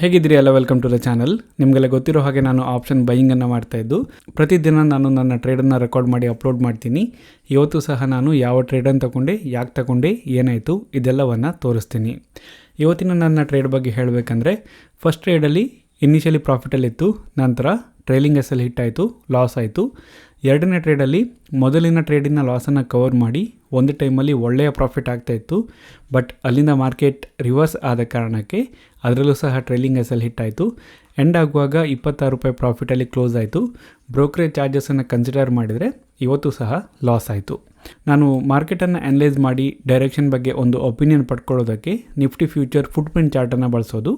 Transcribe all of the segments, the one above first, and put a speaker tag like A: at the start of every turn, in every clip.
A: ಹೇಗಿದ್ದೀರಿ ಎಲ್ಲ welcome to the channel? ನಿಮಗೆಲ್ಲ ಗೊತ್ತಿರೋ ಹಾಗೆ ನಾನು ಆಪ್ಷನ್ ಬೈಯಿಂಗನ್ನು ಮಾಡ್ತಾ ಇದ್ದು, ಪ್ರತಿದಿನ ನಾನು ನನ್ನ ಟ್ರೇಡನ್ನು ರೆಕಾರ್ಡ್ ಮಾಡಿ ಅಪ್ಲೋಡ್ ಮಾಡ್ತೀನಿ. ಇವತ್ತು ಸಹ ನಾನು ಯಾವ ಟ್ರೇಡನ್ನು ತಗೊಂಡೆ, ಯಾಕೆ ತಗೊಂಡೆ, ಏನಾಯಿತು, ಇದೆಲ್ಲವನ್ನು ತೋರಿಸ್ತೀನಿ. ಇವತ್ತಿನ ನನ್ನ ಟ್ರೇಡ್ ಬಗ್ಗೆ ಹೇಳಬೇಕಂದ್ರೆ ಫಸ್ಟ್ ಟ್ರೇಡಲ್ಲಿ ಇನಿಷಿಯಲಿ ಪ್ರಾಫಿಟಲ್ಲಿತ್ತು ನಂತರ ಟ್ರೈಲಿಂಗ್ ಎಸ್ ಎಲ್ ಹಿಟ್ ಆಯಿತು ಲಾಸ್ ಆಯಿತು ಎರಡನೇ ಟ್ರೇಡಲ್ಲಿ ಮೊದಲಿನ ಟ್ರೇಡಿನ ಲಾಸನ್ನು ಕವರ್ ಮಾಡಿ ಒಂದು ಟೈಮಲ್ಲಿ ಒಳ್ಳೆಯ ಪ್ರಾಫಿಟ್ ಆಗ್ತಾಯಿತ್ತು ಬಟ್ ಅಲ್ಲಿಂದ ಮಾರ್ಕೆಟ್ ರಿವರ್ಸ್ ಆದ ಕಾರಣಕ್ಕೆ ಅದರಲ್ಲೂ ಸಹ ಟ್ರೇಲಿಂಗ್ ಎಸ್ ಎಲ್ ಹಿಟ್ ಆಯಿತು ಎಂಡ್ ಆಗುವಾಗ ಇಪ್ಪತ್ತಾರು ರೂಪಾಯಿ ಪ್ರಾಫಿಟಲ್ಲಿ ಕ್ಲೋಸ್ ಆಯಿತು. ಬ್ರೋಕರೇಜ್ ಚಾರ್ಜಸನ್ನು ಕನ್ಸಿಡರ್ ಮಾಡಿದರೆ ಇವತ್ತು ಸಹ ಲಾಸ್ ಆಯಿತು. ನಾನು ಮಾರ್ಕೆಟನ್ನು ಅನಲೈಸ್ ಮಾಡಿ ಡೈರೆಕ್ಷನ್ ಬಗ್ಗೆ ಒಂದು ಒಪಿನಿಯನ್ ಪಡ್ಕೊಳ್ಳೋದಕ್ಕೆ ನಿಫ್ಟಿ ಫ್ಯೂಚರ್ ಫುಟ್ ಪ್ರಿಂಟ್ ಚಾರ್ಟನ್ನು ಬಳಸೋದು.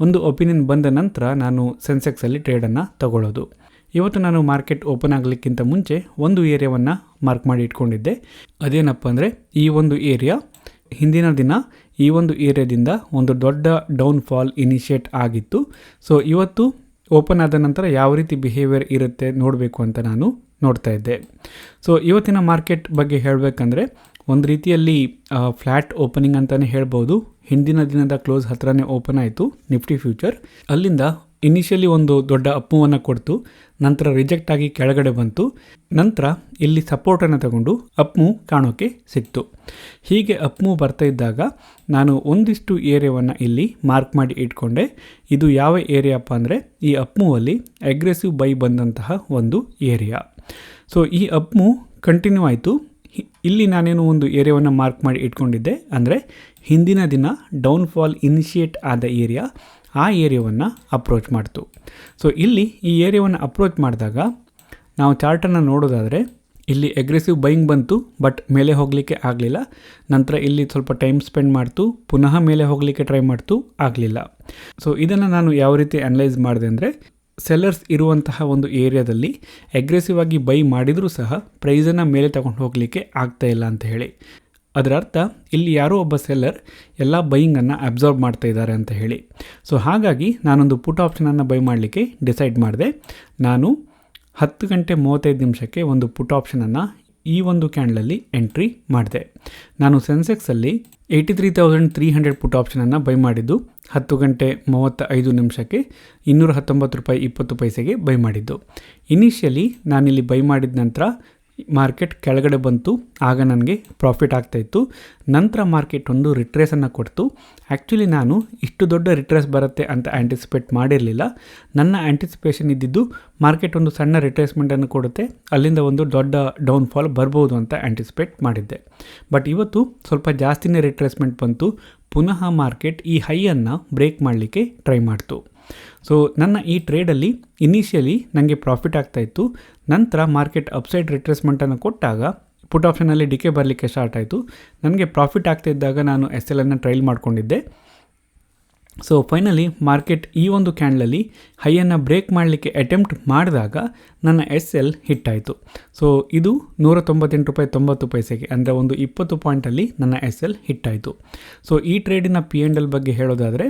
A: ಒಂದು ಒಪಿನಿಯನ್ ಬಂದ ನಂತರ ನಾನು ಸೆನ್ಸೆಕ್ಸಲ್ಲಿ ಟ್ರೇಡನ್ನು ತಗೊಳ್ಳೋದು. ಇವತ್ತು ನಾನು ಮಾರ್ಕೆಟ್ ಓಪನ್ ಆಗಲಿಕ್ಕಿಂತ ಮುಂಚೆ ಒಂದು ಏರಿಯಾವನ್ನು ಮಾರ್ಕ್ ಮಾಡಿ ಇಟ್ಕೊಂಡಿದ್ದೆ. ಅದೇನಪ್ಪ ಅಂದರೆ ಈ ಒಂದು ಏರಿಯಾ ಹಿಂದಿನ ದಿನ ಈ ಒಂದು ಏರಿಯಾದಿಂದ ಒಂದು ದೊಡ್ಡ ಡೌನ್ ಫಾಲ್ ಇನಿಷಿಯೇಟ್ ಆಗಿತ್ತು. ಸೊ ಇವತ್ತು ಓಪನ್ ಆದ ನಂತರ ಯಾವ ರೀತಿ ಬಿಹೇವಿಯರ್ ಇರುತ್ತೆ ನೋಡಬೇಕು ಅಂತ ನಾನು ನೋಡ್ತಾ ಇದ್ದೆ. ಸೊ ಇವತ್ತಿನ ಮಾರ್ಕೆಟ್ ಬಗ್ಗೆ ಹೇಳಬೇಕಂದ್ರೆ, ಒಂದು ರೀತಿಯಲ್ಲಿ ಫ್ಲ್ಯಾಟ್ ಓಪನಿಂಗ್ ಅಂತಲೇ ಹೇಳ್ಬೋದು. ಹಿಂದಿನ ದಿನದ ಕ್ಲೋಸ್ ಹತ್ರನೇ ಓಪನ್ ಆಯಿತು ನಿಫ್ಟಿ ಫ್ಯೂಚರ್ ಅಲ್ಲಿಂದ ಇನಿಷಿಯಲಿ ಒಂದು ದೊಡ್ಡ ಅಪ್ಪುವನ್ನು ಕೊಡ್ತು. ನಂತರ ರಿಜೆಕ್ಟ್ ಆಗಿ ಕೆಳಗಡೆ ಬಂತು. ನಂತರ ಇಲ್ಲಿ ಸಪೋರ್ಟನ್ನು ತಗೊಂಡು ಅಪ್ಮೂ ಕಾಣೋಕ್ಕೆ ಸಿಕ್ತು. ಹೀಗೆ ಅಪ್ಮೂ ಬರ್ತಾ ಇದ್ದಾಗ, ನಾನು ಒಂದಿಷ್ಟು ಏರಿಯಾವನ್ನು ಇಲ್ಲಿ ಮಾರ್ಕ್ ಮಾಡಿ ಇಟ್ಕೊಂಡೆ. ಇದು ಯಾವ ಏರಿಯಾಪ್ಪ ಅಂದರೆ, ಈ ಅಪ್ಮೂವಲ್ಲಿ ಅಗ್ರೆಸಿವ್ ಬೈ ಬಂದಂತಹ ಒಂದು ಏರಿಯಾ ಸೊ ಈ ಅಪ್ಮು ಕಂಟಿನ್ಯೂ ಆಯಿತು. ಇಲ್ಲಿ ನಾನೇನು ಒಂದು ಏರಿಯಾವನ್ನು ಮಾರ್ಕ್ ಮಾಡಿ ಇಟ್ಕೊಂಡಿದ್ದೆ, ಅಂದರೆ ಹಿಂದಿನ ದಿನ ಡೌನ್ಫಾಲ್ ಇನಿಷಿಯೇಟ್ ಆದ ಏರಿಯಾ ಆ ಏರಿಯಾವನ್ನು ಅಪ್ರೋಚ್ ಮಾಡ್ತು. ಸೊ ಇಲ್ಲಿ ಈ ಏರಿಯಾವನ್ನು ಅಪ್ರೋಚ್ ಮಾಡಿದಾಗ ನಾವು ಚಾರ್ಟನ್ನು ನೋಡೋದಾದರೆ, ಇಲ್ಲಿ ಅಗ್ರೆಸಿವ್ ಬೈಯಿಂಗ್ ಬಂತು ಬಟ್ ಮೇಲೆ ಹೋಗಲಿಕ್ಕೆ ಆಗಲಿಲ್ಲ. ನಂತರ ಇಲ್ಲಿ ಸ್ವಲ್ಪ ಟೈಮ್ ಸ್ಪೆಂಡ್ ಮಾಡ್ತು, ಪುನಃ ಮೇಲೆ ಹೋಗಲಿಕ್ಕೆ ಟ್ರೈ ಮಾಡ್ತು, ಆಗಲಿಲ್ಲ. ಸೊ ಇದನ್ನು ನಾನು ಯಾವ ರೀತಿ ಅನಲೈಸ್ ಮಾಡಿದೆ ಅಂದರೆ ಸೆಲ್ಲರ್ಸ್ ಇರುವಂತಹ ಒಂದು ಏರಿಯಾದಲ್ಲಿ ಅಗ್ರೆಸಿವ್ ಆಗಿ ಬೈ ಮಾಡಿದರೂ ಸಹ ಪ್ರೈಸನ್ನು ಮೇಲೆ ತಗೊಂಡು ಹೋಗಲಿಕ್ಕೆ ಆಗ್ತಾ ಇಲ್ಲ ಅಂತ ಹೇಳಿ. ಅದರ ಅರ್ಥ, ಇಲ್ಲಿ ಯಾರೋ ಒಬ್ಬ ಸೆಲ್ಲರ್ ಎಲ್ಲ ಬೈಯಿಂಗನ್ನು ಅಬ್ಸರ್ವ್ ಮಾಡ್ತಾ ಇದ್ದಾರೆ ಅಂತ ಹೇಳಿ. ಸೊ ಹಾಗಾಗಿ ನಾನೊಂದು ಪುಟ್ ಆಪ್ಷನನ್ನು ಬೈ ಮಾಡಲಿಕ್ಕೆ ಡಿಸೈಡ್ ಮಾಡಿದೆ. ನಾನು ಹತ್ತು ಗಂಟೆ ಮೂವತ್ತೈದು ನಿಮಿಷಕ್ಕೆ ಒಂದು ಪುಟ್ ಆಪ್ಷನನ್ನು ಈ ಒಂದು ಕ್ಯಾಂಡಲಲ್ಲಿ ಎಂಟ್ರಿ ಮಾಡಿದೆ. ನಾನು ಸೆನ್ಸೆಕ್ಸಲ್ಲಿ eighty three thousand three hundred put ಆಪ್ಷನನ್ನು buy ಮಾಡಿದ್ದು, ಹತ್ತು ಗಂಟೆ ಮೂವತ್ತ ಐದು ನಿಮಿಷಕ್ಕೆ ಇನ್ನೂರ ಹತ್ತೊಂಬತ್ತು ರೂಪಾಯಿ ಇಪ್ಪತ್ತು ಪೈಸೆಗೆ ಬೈ ಮಾಡಿದ್ದು. ಇನಿಷಿಯಲಿ ನಾನಿಲ್ಲಿ ಬೈ ಮಾಡಿದ ನಂತರ ಮಾರ್ಕೆಟ್ ಕೆಳಗಡೆ ಬಂತು, ಆಗ ನನಗೆ ಪ್ರಾಫಿಟ್ ಆಗ್ತಾಯಿತ್ತು ನಂತರ ಮಾರ್ಕೆಟ್ ಒಂದು ರಿಟ್ರೇಸನ್ನು ಕೊಡ್ತು. ಆ್ಯಕ್ಚುಲಿ ನಾನು ಇಷ್ಟು ದೊಡ್ಡ ರಿಟ್ರೇಸ್ ಬರುತ್ತೆ ಅಂತ ಆ್ಯಂಟಿಸಿಪೇಟ್ ಮಾಡಿರಲಿಲ್ಲ. ನನ್ನ ಆ್ಯಂಟಿಸಿಪೇಷನ್ ಇದ್ದಿದ್ದು ಮಾರ್ಕೆಟ್ ಒಂದು ಸಣ್ಣ ರಿಟ್ರೇಸ್ಮೆಂಟನ್ನು ಕೊಡುತ್ತೆ. ಅಲ್ಲಿಂದ ಒಂದು ದೊಡ್ಡ ಡೌನ್ಫಾಲ್ ಬರ್ಬೋದು ಅಂತ ಆ್ಯಂಟಿಸಿಪೇಟ್ ಮಾಡಿದ್ದೆ. ಬಟ್ ಇವತ್ತು ಸ್ವಲ್ಪ ಜಾಸ್ತಿನೇ ರಿಟ್ರೇಸ್ಮೆಂಟ್ ಬಂತು. ಪುನಃ ಮಾರ್ಕೆಟ್ ಈ ಹೈಯನ್ನು ಬ್ರೇಕ್ ಮಾಡಲಿಕ್ಕೆ ಟ್ರೈ ಮಾಡ್ತು. ಸೊ ನನ್ನ ಈ ಟ್ರೇಡಲ್ಲಿ ಇನಿಷಿಯಲಿ ನನಗೆ ಪ್ರಾಫಿಟ್ ಆಗ್ತಾಯಿತ್ತು ನಂತರ ಮಾರ್ಕೆಟ್ ಅಪ್ಸೈಡ್ ರಿಟ್ರೆಸ್ಮೆಂಟನ್ನು ಕೊಟ್ಟಾಗ ಪುಟ್ ಆಪ್ಷನಲ್ಲಿ ಡಿಕೆ ಬರಲಿಕ್ಕೆ ಸ್ಟಾರ್ಟ್ ಆಯಿತು. ನನಗೆ ಪ್ರಾಫಿಟ್ ಆಗ್ತಾಯಿದ್ದಾಗ ನಾನು ಎಸ್ ಎಲ್ ಅನ್ನು ಟ್ರೈಲ್ ಮಾಡಿಕೊಂಡಿದ್ದೆ. ಸೊ ಫೈನಲಿ ಮಾರ್ಕೆಟ್ ಈ ಒಂದು ಕ್ಯಾಂಡ್ಲಲ್ಲಿ ಹೈಯನ್ನು ಬ್ರೇಕ್ ಮಾಡಲಿಕ್ಕೆ ಅಟೆಂಪ್ಟ್ ಮಾಡಿದಾಗ ನನ್ನ ಎಸ್ ಎಲ್ ಹಿಟ್ ಆಯಿತು. ಸೊ ಇದು ನೂರ ತೊಂಬತ್ತೆಂಟು ರೂಪಾಯಿ ತೊಂಬತ್ತು ಪೈಸೆಗೆ, ಅಂದರೆ ಒಂದು ಇಪ್ಪತ್ತು ಪಾಯಿಂಟಲ್ಲಿ ನನ್ನ ಎಸ್ ಎಲ್ ಹಿಟ್ ಆಯಿತು. ಸೊ ಈ ಟ್ರೇಡಿನ ಪಿ ಎಂಡ್ ಎಲ್ ಬಗ್ಗೆ ಹೇಳೋದಾದರೆ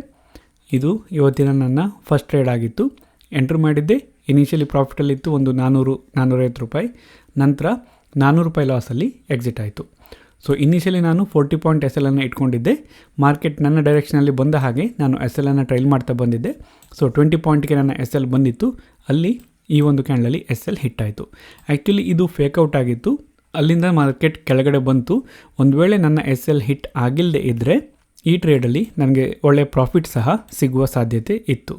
A: ಇದು ಇವತ್ತಿನ ನನ್ನ ಫಸ್ಟ್ ಟ್ರೇಡ್ ಆಗಿತ್ತು. ಎಂಟ್ರ್ ಮಾಡಿದ್ದೆ. ಇನಿಷಿಯಲಿ ಪ್ರಾಫಿಟಲ್ಲಿತ್ತು ಒಂದು ನಾನ್ನೂರು ನಾನ್ನೂರೈವತ್ತು ರೂಪಾಯಿ. ನಂತರ ನಾನ್ನೂರು ರೂಪಾಯಿ ಲಾಸಲ್ಲಿ ಎಕ್ಸಿಟ್ ಆಯಿತು. ಸೊ ಇನಿಷಿಯಲಿ ನಾನು ಫೋರ್ಟಿ ಪಾಯಿಂಟ್ ಎಸ್ ಎಲ್ ಅನ್ನು ಇಟ್ಕೊಂಡಿದ್ದೆ. ಮಾರ್ಕೆಟ್ ನನ್ನ ಡೈರೆಕ್ಷನಲ್ಲಿ ಬಂದ ಹಾಗೆ ನಾನು ಎಸ್ ಎಲ್ ಅನ್ನು ಟ್ರೈಲ್ ಮಾಡ್ತಾ ಬಂದಿದ್ದೆ. ಸೊ ಟ್ವೆಂಟಿ ಪಾಯಿಂಟ್ಗೆ ನನ್ನ ಎಸ್ ಎಲ್ ಬಂದಿತ್ತು. ಅಲ್ಲಿ ಈ ಒಂದು ಕ್ಯಾಂಡಲಲ್ಲಿ ಎಸ್ ಎಲ್ ಹಿಟ್ ಆಯಿತು. ಆ್ಯಕ್ಚುಲಿ ಇದು ಫೇಕ್ಔಟ್ ಆಗಿತ್ತು. ಅಲ್ಲಿಂದ ಮಾರ್ಕೆಟ್ ಕೆಳಗಡೆ ಬಂತು. ಒಂದು ವೇಳೆ ನನ್ನ ಎಸ್ ಎಲ್ ಹಿಟ್ ಆಗಿಲ್ಲದೆ ಇದ್ದರೆ ಈ ಟ್ರೇಡಲ್ಲಿ ನನಗೆ ಒಳ್ಳೆಯ ಪ್ರಾಫಿಟ್ ಸಹ ಸಿಗುವ ಸಾಧ್ಯತೆ ಇತ್ತು.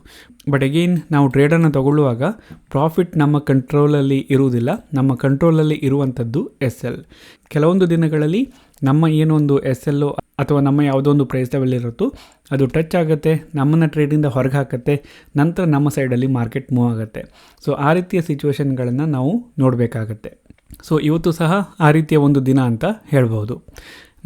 A: ಬಟ್ ಅಗೇನ್ ನಾವು ಟ್ರೇಡನ್ನು ತಗೊಳ್ಳುವಾಗ ಪ್ರಾಫಿಟ್ ನಮ್ಮ ಕಂಟ್ರೋಲಲ್ಲಿ ಇರುವುದಿಲ್ಲ. ನಮ್ಮ ಕಂಟ್ರೋಲಲ್ಲಿ ಇರುವಂಥದ್ದು ಎಸ್ ಎಲ್ ಕೆಲವೊಂದು ದಿನಗಳಲ್ಲಿ ನಮ್ಮ ಏನೊಂದು ಎಸ್ ಎಲ್ಲು ಅಥವಾ ನಮ್ಮ ಯಾವುದೋ ಒಂದು ಪ್ರೈಸ್ ಲೆವೆಲ್ ಇರುತ್ತೋ ಅದು ಟಚ್ ಆಗುತ್ತೆ, ನಮ್ಮನ್ನು ಟ್ರೇಡಿಂದ ಹೊರಗೆ ಹಾಕುತ್ತೆ, ನಂತರ ನಮ್ಮ ಸೈಡಲ್ಲಿ ಮಾರ್ಕೆಟ್ ಮೂವ್ ಆಗುತ್ತೆ. ಸೊ ಆ ರೀತಿಯ ಸಿಚುವೇಶನ್ಗಳನ್ನು ನಾವು ನೋಡಬೇಕಾಗತ್ತೆ. ಸೊ ಇವತ್ತು ಸಹ ಆ ರೀತಿಯ ಒಂದು ದಿನ ಅಂತ ಹೇಳ್ಬೋದು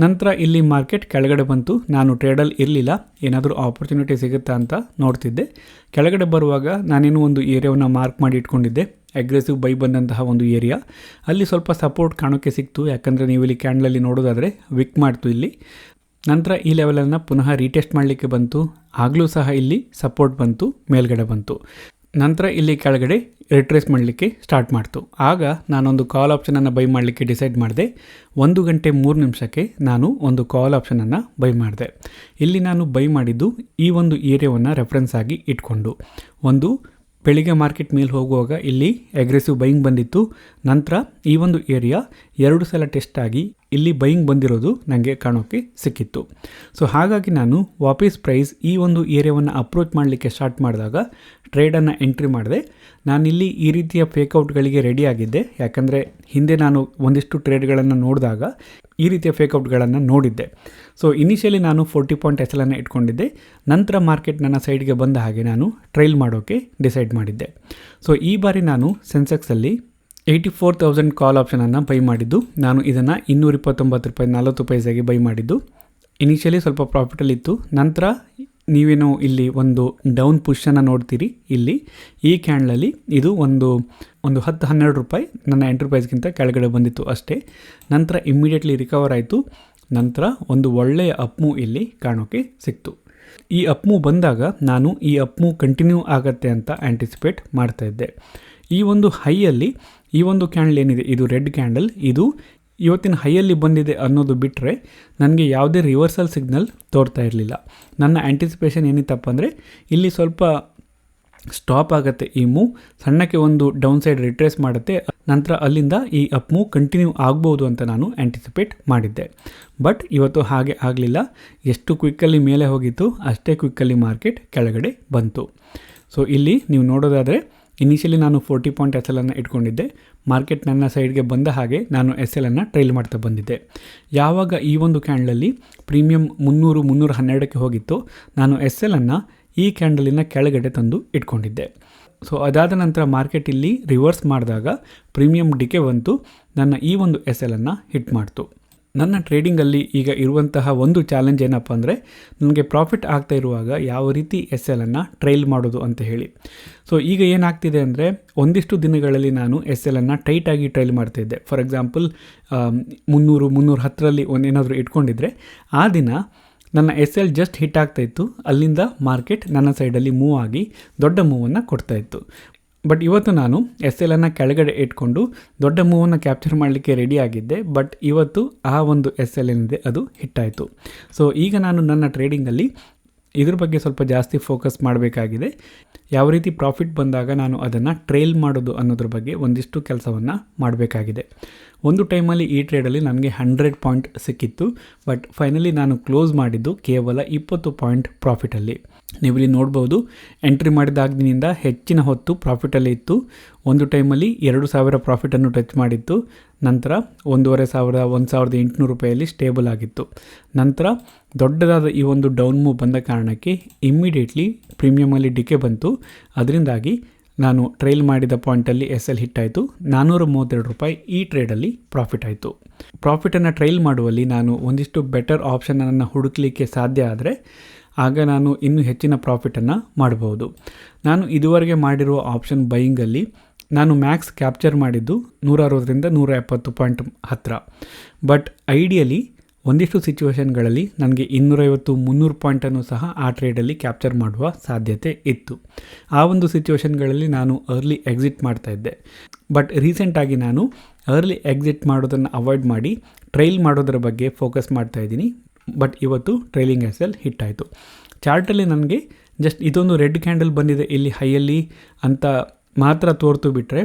A: ನಂತರ ಇಲ್ಲಿ ಮಾರ್ಕೆಟ್ ಕೆಳಗಡೆ ಬಂತು. ನಾನು ಟ್ರೇಡಲ್ಲಿ ಇರಲಿಲ್ಲ. ಏನಾದರೂ ಆಪರ್ಚುನಿಟಿ ಸಿಗುತ್ತಾ ಅಂತ ನೋಡ್ತಿದ್ದೆ. ಕೆಳಗಡೆ ಬರುವಾಗ ನಾನೇನು ಒಂದು ಏರಿಯಾವನ್ನು ಮಾರ್ಕ್ ಮಾಡಿ ಇಟ್ಕೊಂಡಿದ್ದೆ. ಅಗ್ರೆಸಿವ್ ಬೈ ಬಂದಂತಹ ಒಂದು ಏರಿಯಾ ಅಲ್ಲಿ ಸ್ವಲ್ಪ ಸಪೋರ್ಟ್ ಕಾಣೋಕ್ಕೆ ಸಿಕ್ತು. ಯಾಕಂದರೆ ನೀವು ಇಲ್ಲಿ ಕ್ಯಾಂಡಲಲ್ಲಿ ನೋಡೋದಾದರೆ ವಿಕ್ ಮಾಡ್ತು ಇಲ್ಲಿ. ನಂತರ ಈ ಲೆವೆಲನ್ನು ಪುನಃ ರೀಟೆಸ್ಟ್ ಮಾಡಲಿಕ್ಕೆ ಬಂತು. ಆಗಲೂ ಸಹ ಇಲ್ಲಿ ಸಪೋರ್ಟ್ ಬಂತು. ಮೇಲ್ಗಡೆ ಬಂತು. ನಂತರ ಇಲ್ಲಿ ಕೆಳಗಡೆ ರಿಟ್ರೇಸ್ ಮಾಡಲಿಕ್ಕೆ ಸ್ಟಾರ್ಟ್ ಮಾಡ್ತು. ಆಗ ನಾನೊಂದು ಕಾಲ್ ಆಪ್ಷನನ್ನು ಬೈ ಮಾಡಲಿಕ್ಕೆ ಡಿಸೈಡ್ ಮಾಡಿದೆ. ಒಂದು ಗಂಟೆ ಮೂರು ನಿಮಿಷಕ್ಕೆ ನಾನು ಒಂದು ಕಾಲ್ ಆಪ್ಷನನ್ನು ಬೈ ಮಾಡಿದೆ. ಇಲ್ಲಿ ನಾನು ಬೈ ಮಾಡಿದ್ದು ಈ ಒಂದು ಏರಿಯಾವನ್ನು ರೆಫರೆನ್ಸ್ ಆಗಿ ಇಟ್ಕೊಂಡು. ಒಂದು ಬೆಳಿಗ್ಗೆ ಮಾರ್ಕೆಟ್ ಮೇಲೆ ಹೋಗುವಾಗ ಇಲ್ಲಿ ಅಗ್ರೆಸಿವ್ ಬೈಯಿಂಗ್ ಬಂದಿತ್ತು. ನಂತರ ಈ ಒಂದು ಏರಿಯಾ ಎರಡು ಸಲ ಟೆಸ್ಟ್ ಆಗಿ ಇಲ್ಲಿ ಬೈಯಿಂಗ್ ಬಂದಿರೋದು ನನಗೆ ಕಾಣೋಕ್ಕೆ ಸಿಕ್ಕಿತ್ತು. ಸೊ ಹಾಗಾಗಿ ನಾನು ವಾಪಸ್ ಪ್ರೈಸ್ ಈ ಒಂದು ಏರಿಯಾವನ್ನು ಅಪ್ರೋಚ್ ಮಾಡಲಿಕ್ಕೆ ಸ್ಟಾರ್ಟ್ ಮಾಡಿದಾಗ ಟ್ರೇಡನ್ನು ಎಂಟ್ರಿ ಮಾಡಿದೆ. ನಾನಿಲ್ಲಿ ಈ ರೀತಿಯ ಫೇಕ್ಔಟ್ಗಳಿಗೆ ರೆಡಿ ಆಗಿದ್ದೆ. ಯಾಕಂದರೆ ಹಿಂದೆ ನಾನು ಒಂದಿಷ್ಟು ಟ್ರೇಡ್ಗಳನ್ನು ನೋಡಿದಾಗ ಈ ರೀತಿಯ ಫೇಕ್ಔಟ್ಗಳನ್ನು ನೋಡಿದ್ದೆ. ಸೊ ಇನಿಷಿಯಲಿ ನಾನು ಫೋರ್ಟಿ ಪಾಯಿಂಟ್ ಎಸ್ ಎಲನ್ನು ಇಟ್ಕೊಂಡಿದ್ದೆ. ನಂತರ ಮಾರ್ಕೆಟ್ ನನ್ನ ಸೈಡ್ಗೆ ಬಂದ ಹಾಗೆ ನಾನು ಟ್ರೈಲ್ ಮಾಡೋಕ್ಕೆ ಡಿಸೈಡ್ ಮಾಡಿದ್ದೆ. ಸೊ ಈ ಬಾರಿ ನಾನು ಸೆನ್ಸೆಕ್ಸಲ್ಲಿ ಏಯ್ಟಿ ಫೋರ್ ತೌಸಂಡ್ ಕಾಲ್ ಆಪ್ಷನನ್ನು ಬೈ ಮಾಡಿದ್ದು. ನಾನು ಇದನ್ನು ಇನ್ನೂರ ಇಪ್ಪತ್ತೊಂಬತ್ತು ರೂಪಾಯಿ, ನಲವತ್ತು ರೂಪಾಯಿಸಾಗಿ ಬೈ ಮಾಡಿದ್ದು. ಇನಿಷಿಯಲಿ ಸ್ವಲ್ಪ ಪ್ರಾಫಿಟಲ್ಲಿತ್ತು ನಂತರ ನೀವೇನು ಇಲ್ಲಿ ಒಂದು ಡೌನ್ ಪುಷನ್ನು ನೋಡ್ತೀರಿ ಇಲ್ಲಿ. ಈ ಕ್ಯಾಂಡ್ಲಲ್ಲಿ ಇದು ಒಂದು ಒಂದು ಹತ್ತು, ಹನ್ನೆರಡು ರೂಪಾಯಿ ನನ್ನ ಎಂಟರ್ಪ್ರೈಸ್ಗಿಂತ ಕೆಳಗಡೆ ಬಂದಿತ್ತು ಅಷ್ಟೇ. ನಂತರ ಇಮ್ಮಿಡಿಯೇಟ್ಲಿ ರಿಕವರ್ ಆಯಿತು. ನಂತರ ಒಂದು ಒಳ್ಳೆಯ ಅಪ್ಮು ಇಲ್ಲಿ ಕಾಣೋಕ್ಕೆ ಸಿಕ್ತು. ಈ ಅಪ್ಮು ಬಂದಾಗ ನಾನು ಈ ಅಪ್ಮು ಕಂಟಿನ್ಯೂ ಆಗತ್ತೆ ಅಂತ ಆ್ಯಂಟಿಸಿಪೇಟ್ ಮಾಡ್ತಾಯಿದ್ದೆ ಈ ಒಂದು ಹೈಯಲ್ಲಿ ಈ ಒಂದು ಕ್ಯಾಂಡಲ್ ಏನಿದೆ? ಇದು ರೆಡ್ ಕ್ಯಾಂಡಲ್ ಇದು ಇವತ್ತಿನ ಹೈಯಲ್ಲಿ ಬಂದಿದೆ ಅನ್ನೋದು ಬಿಟ್ಟರೆ ನನಗೆ ಯಾವುದೇ ರಿವರ್ಸಲ್ ಸಿಗ್ನಲ್ ತೋರ್ತಾ ಇರಲಿಲ್ಲ. ನನ್ನ ಆ್ಯಂಟಿಸಿಪೇಷನ್ ಏನಿತ್ತಪ್ಪ ಅಂದರೆ ಇಲ್ಲಿ ಸ್ವಲ್ಪ ಸ್ಟಾಪ್ ಆಗುತ್ತೆ ಈ ಮೂವ್ ಸಣ್ಣಕ್ಕೆ ಒಂದು ಡೌನ್ ಸೈಡ್ ರಿಟ್ರೇಸ್ ಮಾಡುತ್ತೆ. ನಂತರ ಅಲ್ಲಿಂದ ಈ ಅಪ್ ಮೂವ್ ಕಂಟಿನ್ಯೂ ಆಗ್ಬೋದು ಅಂತ ನಾನು ಆ್ಯಂಟಿಸಿಪೇಟ್ ಮಾಡಿದ್ದೆ. ಬಟ್ ಇವತ್ತು ಹಾಗೆ ಆಗಲಿಲ್ಲ. ಎಷ್ಟು ಕ್ವಿಕ್ಕಲ್ಲಿ ಮೇಲೆ ಹೋಗಿತ್ತು, ಅಷ್ಟೇ ಕ್ವಿಕ್ಕಲ್ಲಿ ಮಾರ್ಕೆಟ್ ಕೆಳಗಡೆ ಬಂತು. ಸೊ ಇಲ್ಲಿ ನೀವು ನೋಡೋದಾದರೆ ಇನಿಷಿಯಲಿ ನಾನು ಫೋರ್ಟಿ ಪಾಯಿಂಟ್ ಎಸ್ ಎಲ್ ಅನ್ನು ಇಟ್ಕೊಂಡಿದ್ದೆ. ಮಾರ್ಕೆಟ್ ನನ್ನ ಸೈಡ್ಗೆ ಬಂದ ಹಾಗೆ ನಾನು ಎಸ್ ಅನ್ನು ಟ್ರೈಲ್ ಮಾಡ್ತಾ ಬಂದಿದ್ದೆ. ಯಾವಾಗ ಈ ಒಂದು ಕ್ಯಾಂಡಲಲ್ಲಿ ಪ್ರೀಮಿಯಂ ಮುನ್ನೂರು, ಮುನ್ನೂರ ಹನ್ನೆರಡಕ್ಕೆ ಹೋಗಿತ್ತು, ನಾನು ಎಸ್ ಅನ್ನು ಈ ಕ್ಯಾಂಡಲಿನ ಕೆಳಗಡೆ ತಂದು ಇಟ್ಕೊಂಡಿದ್ದೆ. ಸೊ ಅದಾದ ನಂತರ ಮಾರ್ಕೆಟ್ ಇಲ್ಲಿ ರಿವರ್ಸ್ ಮಾಡಿದಾಗ ಪ್ರೀಮಿಯಂ ಡಿಕೆ ಬಂತು. ನನ್ನ ಈ ಒಂದು ಎಸ್ ಅನ್ನು ಹಿಟ್ ಮಾಡ್ತು. ನನ್ನ ಟ್ರೇಡಿಂಗಲ್ಲಿ ಈಗ ಇರುವಂತಹ ಒಂದು ಚಾಲೆಂಜ್ ಏನಪ್ಪ ಅಂದರೆ, ನನಗೆ ಪ್ರಾಫಿಟ್ ಆಗ್ತಾ ಇರುವಾಗ ಯಾವ ರೀತಿ ಎಸ್ ಅನ್ನು ಟ್ರೈಲ್ ಮಾಡೋದು ಅಂತ ಹೇಳಿ. ಸೊ ಈಗ ಏನಾಗ್ತಿದೆ ಅಂದರೆ, ಒಂದಿಷ್ಟು ದಿನಗಳಲ್ಲಿ ನಾನು ಎಸ್ ಎಲನ್ನು ಟೈಟಾಗಿ ಟ್ರೈಲ್ ಮಾಡ್ತಾಯಿದ್ದೆ ಫಾರ್ ಎಕ್ಸಾಂಪಲ್ ಮುನ್ನೂರು ಮುನ್ನೂರು ಹತ್ತರಲ್ಲಿ ಒಂದೇನಾದರೂ ಇಟ್ಕೊಂಡಿದ್ರೆ, ಆ ದಿನ ನನ್ನ ಎಸ್ ಎಲ್ ಜಸ್ಟ್ ಹಿಟ್ ಆಗ್ತಾಯಿತ್ತು ಅಲ್ಲಿಂದ ಮಾರ್ಕೆಟ್ ನನ್ನ ಸೈಡಲ್ಲಿ ಮೂವ್ ಆಗಿ ದೊಡ್ಡ ಮೂವನ್ನು ಕೊಡ್ತಾಯಿತ್ತು ಬಟ್ ಇವತ್ತು ನಾನು ಎಸ್ ಎಲ್ ಅನ್ನು ಕೆಳಗಡೆ ಇಟ್ಕೊಂಡು ದೊಡ್ಡ ಮೂವನ್ನು ಕ್ಯಾಪ್ಚರ್ ಮಾಡಲಿಕ್ಕೆ ರೆಡಿ ಆಗಿದ್ದೆ. ಬಟ್ ಇವತ್ತು ಆ ಒಂದು ಎಸ್ ಎಲ್ ಏನಿದೆ, ಅದು ಹಿಟ್ಟಾಯಿತು ಸೊ ಈಗ ನಾನು ನನ್ನ ಟ್ರೇಡಿಂಗಲ್ಲಿ ಇದ್ರ ಬಗ್ಗೆ ಸ್ವಲ್ಪ ಜಾಸ್ತಿ ಫೋಕಸ್ ಮಾಡಬೇಕಾಗಿದೆ. ಯಾವ ರೀತಿ ಪ್ರಾಫಿಟ್ ಬಂದಾಗ ನಾನು ಅದನ್ನು ಟ್ರೇಲ್ ಮಾಡೋದು ಅನ್ನೋದ್ರ ಬಗ್ಗೆ ಒಂದಿಷ್ಟು ಕೆಲಸವನ್ನು ಮಾಡಬೇಕಾಗಿದೆ. ಒಂದು ಟೈಮಲ್ಲಿ ಈ ಟ್ರೇಡಲ್ಲಿ ನನಗೆ ಹಂಡ್ರೆಡ್ ಪಾಯಿಂಟ್ ಸಿಕ್ಕಿತ್ತು. ಬಟ್ ಫೈನಲಿ ನಾನು ಕ್ಲೋಸ್ ಮಾಡಿದ್ದು ಕೇವಲ ಇಪ್ಪತ್ತು ಪಾಯಿಂಟ್ ಪ್ರಾಫಿಟಲ್ಲಿ ನೀವು ಇಲ್ಲಿ ನೋಡ್ಬೋದು ಎಂಟ್ರಿ ಮಾಡಿದಾಗಿನಿಂದ ಹೆಚ್ಚಿನ ಹೊತ್ತು ಪ್ರಾಫಿಟಲ್ಲಿ ಇತ್ತು. ಒಂದು ಟೈಮಲ್ಲಿ ಎರಡು ಸಾವಿರ ಪ್ರಾಫಿಟನ್ನು ಟಚ್ ಮಾಡಿತ್ತು. ನಂತರ ಒಂದೂವರೆ ಸಾವಿರದ, ಒಂದು ಸಾವಿರದ ಎಂಟುನೂರು ರೂಪಾಯಲ್ಲಿ ಸ್ಟೇಬಲ್ ಆಗಿತ್ತು. ನಂತರ ದೊಡ್ಡದಾದ ಈ ಒಂದು ಡೌನ್ ಮೂವ್ ಬಂದ ಕಾರಣಕ್ಕೆ ಇಮ್ಮಿಡಿಯೇಟ್ಲಿ ಪ್ರೀಮಿಯಮಲ್ಲಿ ಡಿಕೆ ಬಂತು. ಅದರಿಂದಾಗಿ ನಾನು ಟ್ರೈಲ್ ಮಾಡಿದ ಪಾಯಿಂಟಲ್ಲಿ ಎಸ್ ಎಲ್ ಹಿಟ್ ಆಯಿತು. ನಾನ್ನೂರ ಮೂವತ್ತೆರಡು ರೂಪಾಯಿ ಈ ಟ್ರೇಡಲ್ಲಿ ಪ್ರಾಫಿಟ್ ಆಯಿತು. ಪ್ರಾಫಿಟನ್ನು ಟ್ರೈಲ್ ಮಾಡುವಲ್ಲಿ ನಾನು ಒಂದಿಷ್ಟು ಬೆಟರ್ ಆಪ್ಷನನ್ನು ಹುಡುಕಲಿಕ್ಕೆ ಸಾಧ್ಯ ಆದರೆ ಆಗ ನಾನು ಇನ್ನೂ ಹೆಚ್ಚಿನ ಪ್ರಾಫಿಟನ್ನು ಮಾಡಬಹುದು. ನಾನು ಇದುವರೆಗೆ ಮಾಡಿರುವ ಆಪ್ಷನ್ ಬೈಯಿಂಗಲ್ಲಿ ನಾನು ಮ್ಯಾಕ್ಸ್ ಕ್ಯಾಪ್ಚರ್ ಮಾಡಿದ್ದು ನೂರ ಅರವತ್ತರಿಂದ ನೂರ ಎಪ್ಪತ್ತು ಪಾಯಿಂಟ್ ಹತ್ತಿರ ಬಟ್ ಐಡಿಯಲಿ ಒಂದಿಷ್ಟು ಸಿಚುವೇಷನ್ಗಳಲ್ಲಿ ನನಗೆ ಇನ್ನೂರೈವತ್ತು, ಮುನ್ನೂರು ಪಾಯಿಂಟನ್ನು ಸಹ ಆ ಟ್ರೇಡಲ್ಲಿ ಕ್ಯಾಪ್ಚರ್ ಮಾಡುವ ಸಾಧ್ಯತೆ ಇತ್ತು. ಆ ಒಂದು ಸಿಚುವೇಷನ್ಗಳಲ್ಲಿ ನಾನು ಅರ್ಲಿ ಎಕ್ಸಿಟ್ ಮಾಡ್ತಾ ಇದ್ದೆ. ಬಟ್ ರೀಸೆಂಟಾಗಿ ನಾನು ಅರ್ಲಿ ಎಕ್ಸಿಟ್ ಮಾಡೋದನ್ನು ಅವಾಯ್ಡ್ ಮಾಡಿ ಟ್ರೈಲ್ ಮಾಡೋದರ ಬಗ್ಗೆ ಫೋಕಸ್ ಮಾಡ್ತಾ ಇದ್ದೀನಿ. ಬಟ್ ಇವತ್ತು ಟ್ರೈಲಿಂಗ್ ಎಸ್ ಎಲ್ ಹಿಟ್ ಆಯಿತು. ಚಾರ್ಟಲ್ಲಿ ನನಗೆ ಜಸ್ಟ್ ಇದೊಂದು ರೆಡ್ ಕ್ಯಾಂಡಲ್ ಬಂದಿದೆ. ಇಲ್ಲಿ ಹೈಯಲ್ಲಿ ಅಂತ ಮಾತ್ರ ತೋರ್ತು ಬಿಟ್ಟರೆ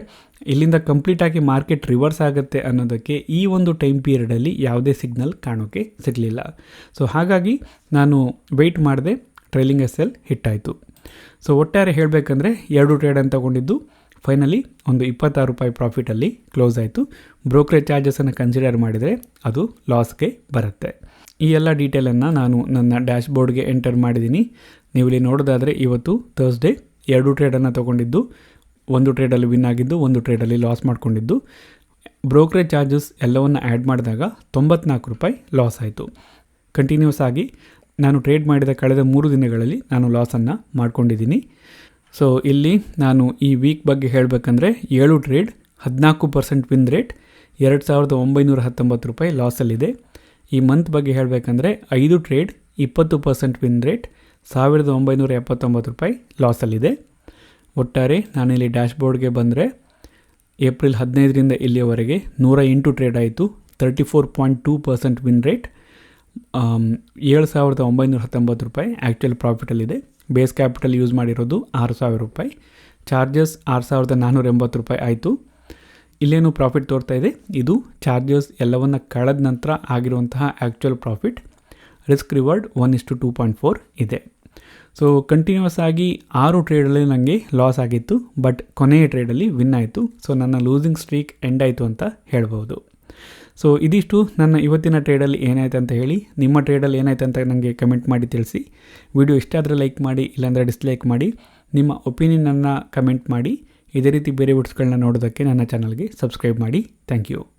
A: ಇಲ್ಲಿಂದ ಕಂಪ್ಲೀಟಾಗಿ ಮಾರ್ಕೆಟ್ ರಿವರ್ಸ್ ಆಗುತ್ತೆ ಅನ್ನೋದಕ್ಕೆ ಈ ಒಂದು ಟೈಮ್ ಪೀರಿಯಡಲ್ಲಿ ಯಾವುದೇ ಸಿಗ್ನಲ್ ಕಾಣೋಕ್ಕೆ ಸಿಗಲಿಲ್ಲ. ಸೊ ಹಾಗಾಗಿ ನಾನು ವೆಯ್ಟ್ ಮಾಡಿದೆ ಟ್ರೈಲಿಂಗ್ ಎಸ್ ಎಲ್ ಹಿಟ್ಟಾಯಿತು ಸೊ ಒಟ್ಟಾರೆ ಹೇಳಬೇಕಂದ್ರೆ ಎರಡು ಟ್ರೇಡ್ ಅಂತ ತಗೊಂಡಿದ್ದು. ಫೈನಲಿ ಒಂದು ಇಪ್ಪತ್ತಾರು ರೂಪಾಯಿ ಪ್ರಾಫಿಟಲ್ಲಿ ಕ್ಲೋಸ್ ಆಯಿತು. ಬ್ರೋಕ್ರೇಜ್ ಚಾರ್ಜಸನ್ನು ಕನ್ಸಿಡರ್ ಮಾಡಿದರೆ ಅದು ಲಾಸ್ಗೆ ಬರುತ್ತೆ. ಈ ಎಲ್ಲ ಡೀಟೇಲನ್ನು ನಾನು ನನ್ನ ಡ್ಯಾಶ್ ಬೋರ್ಡ್ಗೆ ಎಂಟರ್ ಮಾಡಿದ್ದೀನಿ. ನೀವು ಇಲ್ಲಿ ನೋಡೋದಾದರೆ ಇವತ್ತು ಥರ್ಸ್ಡೇ ಎರಡು ಟ್ರೇಡನ್ನು ತೊಗೊಂಡಿದ್ದು. ಒಂದು ಟ್ರೇಡಲ್ಲಿ ವಿನ್ ಆಗಿದ್ದು, ಒಂದು ಟ್ರೇಡಲ್ಲಿ ಲಾಸ್ ಮಾಡಿಕೊಂಡಿದ್ದು. ಬ್ರೋಕ್ರೇಜ್ ಚಾರ್ಜಸ್ ಎಲ್ಲವನ್ನು ಆ್ಯಡ್ ಮಾಡಿದಾಗ ತೊಂಬತ್ನಾಲ್ಕು ರೂಪಾಯಿ ಲಾಸ್ ಆಯಿತು. ಕಂಟಿನ್ಯೂಸ್ ಆಗಿ ನಾನು ಟ್ರೇಡ್ ಮಾಡಿದ ಕಳೆದ ಮೂರು ದಿನಗಳಲ್ಲಿ ನಾನು ಲಾಸನ್ನು ಮಾಡ್ಕೊಂಡಿದ್ದೀನಿ. ಸೊ, ಇಲ್ಲಿ ನಾನು ಈ ವೀಕ್ ಬಗ್ಗೆ ಹೇಳಬೇಕಂದ್ರೆ ಏಳು ಟ್ರೇಡ್, ಹದಿನಾಲ್ಕು ಪರ್ಸೆಂಟ್ ವಿನ್ ರೇಟ್, ಎರಡು ಸಾವಿರದ ಒಂಬೈನೂರ ಹತ್ತೊಂಬತ್ತು ರೂಪಾಯಿ ಲಾಸಲ್ಲಿದೆ. ಈ ಮಂತ್ ಬಗ್ಗೆ ಹೇಳಬೇಕಂದ್ರೆ ಐದು ಟ್ರೇಡ್ ಇಪ್ಪತ್ತು ಪರ್ಸೆಂಟ್ ವಿನ್ ರೇಟ್ ಸಾವಿರದ ಒಂಬೈನೂರ ಎಪ್ಪತ್ತೊಂಬತ್ತು ರೂಪಾಯಿ ಲಾಸಲ್ಲಿದೆ ಒಟ್ಟಾರೆ ನಾನಿಲ್ಲಿ ಡ್ಯಾಶ್ಬೋರ್ಡ್ಗೆ ಬಂದರೆ ಏಪ್ರಿಲ್ ಹದಿನೈದರಿಂದ ಇಲ್ಲಿಯವರೆಗೆ ನೂರ ಎಂಟು ಟ್ರೇಡ್ ಆಯಿತು thirty four point two percent win rate ಏಳು ಸಾವಿರದ ಒಂಬೈನೂರ ಹತ್ತೊಂಬತ್ತು ರೂಪಾಯಿ ಆ್ಯಕ್ಚುಯಲ್ ಪ್ರಾಫಿಟಲ್ಲಿದೆ ಬೇಸ್ ಕ್ಯಾಪಿಟಲ್ ಯೂಸ್ ಮಾಡಿರೋದು ಆರು ಸಾವಿರ ರೂಪಾಯಿ ಚಾರ್ಜಸ್ ಆರು ಸಾವಿರದ ನಾನ್ನೂರ ಎಂಬತ್ತು ರೂಪಾಯಿ ಆಯಿತು. ಇಲ್ಲೇನು ಪ್ರಾಫಿಟ್ ತೋರ್ತಾ ಇದೆ? ಇದು ಚಾರ್ಜಸ್ ಎಲ್ಲವನ್ನು ಕಳೆದ ನಂತರ ಆಗಿರುವಂತಹ actual profit risk reward one ಇಷ್ಟು ಟೂ ಪಾಯಿಂಟ್ ಫೋರ್ ಇದೆ. ಸೊ ಕಂಟಿನ್ಯೂಸ್ ಆಗಿ ಆರು ಟ್ರೇಡಲ್ಲಿ ನನಗೆ ಲಾಸ್ ಆಗಿತ್ತು ಬಟ್ ಕೊನೆಯ ಟ್ರೇಡಲ್ಲಿ ವಿನ್ ಆಯಿತು. ಸೊ ನನ್ನ ಲೂಸಿಂಗ್ ಸ್ಟ್ರೀಕ್ ಎಂಡ್ ಆಯಿತು ಅಂತ ಹೇಳ್ಬೋದು. ಸೊ ಇದಿಷ್ಟು ನನ್ನ ಇವತ್ತಿನ ಟ್ರೇಡಲ್ಲಿ ಏನಾಯ್ತು ಅಂತ ಹೇಳಿ. ನಿಮ್ಮ ಟ್ರೇಡಲ್ಲಿ ಏನಾಯ್ತು ಅಂತ ನನಗೆ ಕಮೆಂಟ್ ಮಾಡಿ ತಿಳಿಸಿ. ವಿಡಿಯೋ ಇಷ್ಟ ಲೈಕ್ ಮಾಡಿ, ಇಲ್ಲಾಂದರೆ ಡಿಸ್ಲೈಕ್ ಮಾಡಿ. ನಿಮ್ಮ ಒಪಿನಿಯನನ್ನು ಕಮೆಂಟ್ ಮಾಡಿ. ಇದೇ ರೀತಿ ಬೇರೆ ವಿಡ್ಸ್ಗಳನ್ನ ನೋಡೋದಕ್ಕೆ ನನ್ನ ಚಾನಲ್ಗೆ ಸಬ್ಸ್ಕ್ರೈಬ್ ಮಾಡಿ. Thank you